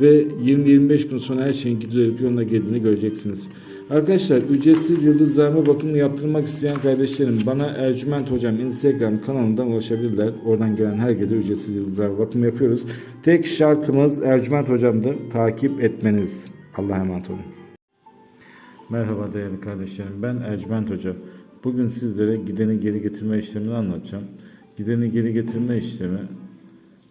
ve 20-25 gün sonra her şeyin düzelip yoluna geldiğini göreceksiniz. Arkadaşlar ücretsiz yıldızlarma bakımını yaptırmak isteyen kardeşlerim bana Ercüment Hocam Instagram kanalından ulaşabilirler. Oradan gelen herkese ücretsiz yıldızlarma bakımı yapıyoruz. Tek şartımız Ercüment Hocam'dı. Takip etmeniz. Allah'a emanet olun. Merhaba değerli kardeşlerim. Ben Ercüment Hoca. Bugün sizlere gideni geri getirme işlemini anlatacağım. Gideni geri getirme işlemi